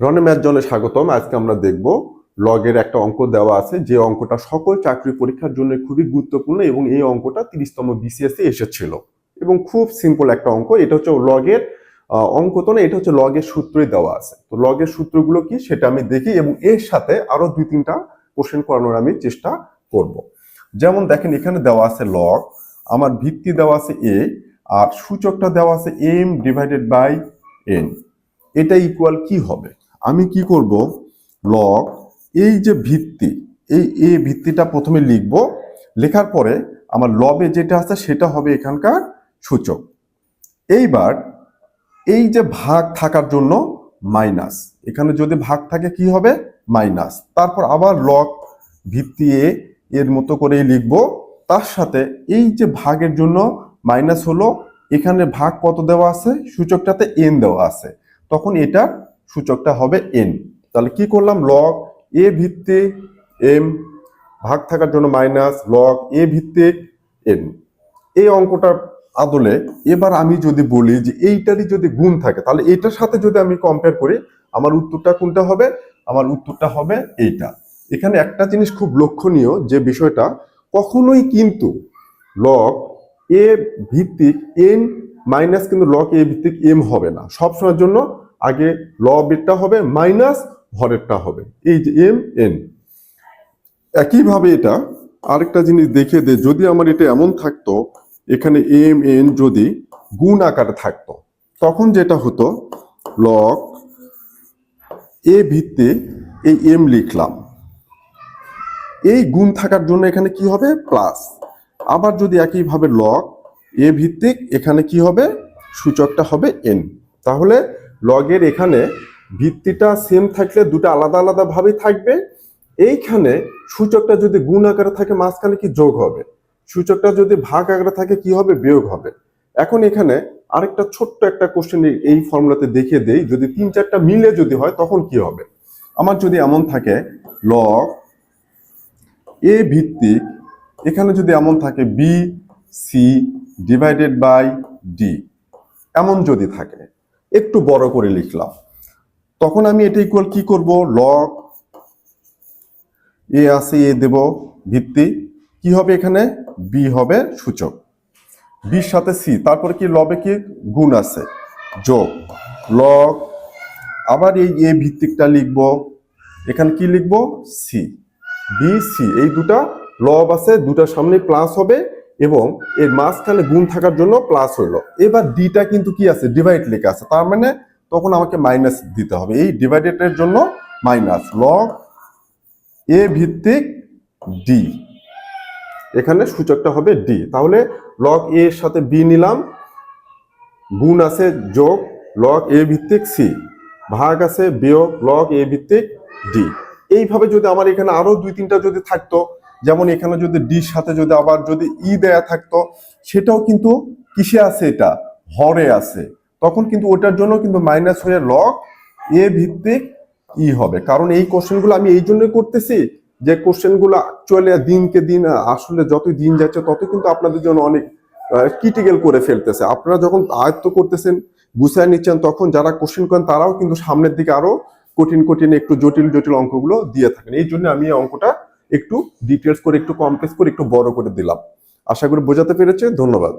রনে math জনে স্বাগতম। আজকে আমরা দেখব লগের একটা অঙ্ক দেওয়া আছে। যে অঙ্কটা সকল চাকরি পরীক্ষার জন্য খুবই গুরুত্বপূর্ণ এবং এই অঙ্কটা তিরিশতম বিসিএসে এসেছিল। এবং খুব সিম্পল একটা অঙ্ক। এটা হচ্ছে লগের অঙ্ক তো না এটা হচ্ছে লগের সূত্রই দেওয়া আছে। তো লগের সূত্রগুলো কি সেটা আমি দেখি এবং এর সাথে আরও দুই তিনটা কোশ্চেন করানোর আমি চেষ্টা করব। যেমন দেখেন, এখানে দেওয়া আছে লগ আমার ভিত্তি দেওয়া আছে এ আর সূচকটা দেওয়া আছে এম ডিভাইডেড বাই এন এটা ইকুয়াল কি হবে? আমি কি করব? লগ এই যে ভিত্তি, এই এ ভিত্তিটা প্রথমে লিখব। লেখার পরে আমার লবে যেটা আছে সেটা হবে এখানকার সূচক। এইবার এই যে ভাগ থাকার জন্য মাইনাস এখানে যদি ভাগ থাকে কি হবে? মাইনাস তারপর আবার লগ ভিত্তি এ এর মতো করেই লিখব। তার সাথে এই যে ভাগের জন্য মাইনাস হলো, এখানে ভাগ কত দেওয়া আছে? সূচকটাতে এন দেওয়া আছে। তখন এটা সূচকটা হবে এন তাহলে কি করলাম? লগ এ ভিত্তিক এম ভাগ থাকার জন্য মাইনাস লগ এ ভিত্তিক এন এই অঙ্কটার আদলে এবার আমি যদি বলি যে এইটারই যদি গুণ থাকে, তাহলে এইটার সাথে যদি আমি কম্পেয়ার করি, আমার উত্তরটা কোনটা হবে? আমার উত্তরটা হবে এইটা। এখানে একটা জিনিস খুব লক্ষণীয় যে বিষয়টা, কখনোই কিন্তু লগ এ ভিত্তিক এন মাইনাস কিন্তু লগ এ ভিত্তিক এম হবে না। সবসময়ের জন্য আগে ল বেরটা হবে মাইনাস হরেরটা হবে। এই যে এম, এন। একইভাবে এটা আরেকটা জিনিস দেখিয়ে দে, যদি আমার এটা এমন থাকতো, এখানে এম, এন যদি গুণ আকারে থাকতো, তখন যেটা হতো লক এ ভিত্তিক এই এম লিখলাম। এই গুণ থাকার জন্য এখানে কি হবে? প্লাস আবার যদি একইভাবে লক এ ভিত্তিক, এখানে কি হবে? সূচকটা হবে এন তাহলে লগের এখানে ভিত্তিটা সেম থাকলে দুটো আলাদা আলাদা ভাবে থাকবে। এইখানে সূচকটা যদি গুণ আকারে থাকে, মাঝখানে কি যোগ হবে? সূচকটা যদি ভাগ আকারে থাকে, কি হবে? বিয়োগ হবে। এখন এখানে আরেকটা ছোট্ট একটা কোশ্চেন এই ফর্মুলাতে দেখিয়ে দেই। যদি তিন চারটা মিলে যদি হয়, তখন কি হবে? আমার যদি এমন থাকে লগ এ ভিত্তিক, এখানে যদি এমন থাকে B C divided by D এমন যদি থাকে একটু বড় করে লিখলাম। তখন আমি এটা ইকুয়াল কি করব? লগ এ আছে এ দেব, ভিত্তি। কি হবে এখানে? বি হবে সূচক। বির সাথে সি তারপরে কি লবে কি? গুণ আছে, যোগ। লগ আবার এই এ ভিত্তিকটা লিখব। এখানে কি লিখব? সি বি সি এই দুটা লব আছে দুটার সামনে প্লাস হবে এবং এর মাঝখানে গুণ থাকার জন্য প্লাস হইল। এবার ডিটা কিন্তু কি আছে? ডিভাইড লেখা আছে। তার মানে তখন আমাকে মাইনাস দিতে হবে। এই ডিভাইডেডের জন্য মাইনাস লগ এ ভিত্তিক ডি এখানে সূচকটা হবে ডি তাহলে লগ এ এর সাথে বি নিলাম। গুণ আছে যোগ লগ এ ভিত্তিক সি ভাগ আছে বিয়োগ লগ এ ভিত্তিক ডি এইভাবে যদি আমার এখানে আরও দুই তিনটা যদি থাকতো যেমন এখানে যদি ডির সাথে যদি আবার যদি ই দেয়া থাকতো, সেটাও কিন্তু কিসে আছে এটা? হরে আছে। তখন কিন্তু ওটার জন্য কিন্তু মাইনাস হয়ে লগ এ ভিত্তিক ই হবে। কারণ এই কোশ্চেনগুলো আমি এই জন্যই করতেছি যে কোশ্চেনগুলো অ্যাকচুয়ালি দিনকে দিন, আসলে যতই দিন যাচ্ছে তত কিন্তু আপনাদের জন্য অনেক ক্রিটিক্যাল করে ফেলতেছে। আপনারা যখন আয়ত্ত করতেছেন, গুছায় নিচ্ছেন, তখন যারা কোশ্চেন করেন, তারাও কিন্তু সামনের দিকে আরও কঠিন কঠিন, একটু জটিল জটিল অঙ্কগুলো দিয়ে থাকেন। এই জন্য আমি অঙ্কটা একটু ডিটেলস করে, একটু কমপ্লেক্স করে, একটু বড় করে দিলাম। আশা করি বোঝাতে পেরেছে। ধন্যবাদ।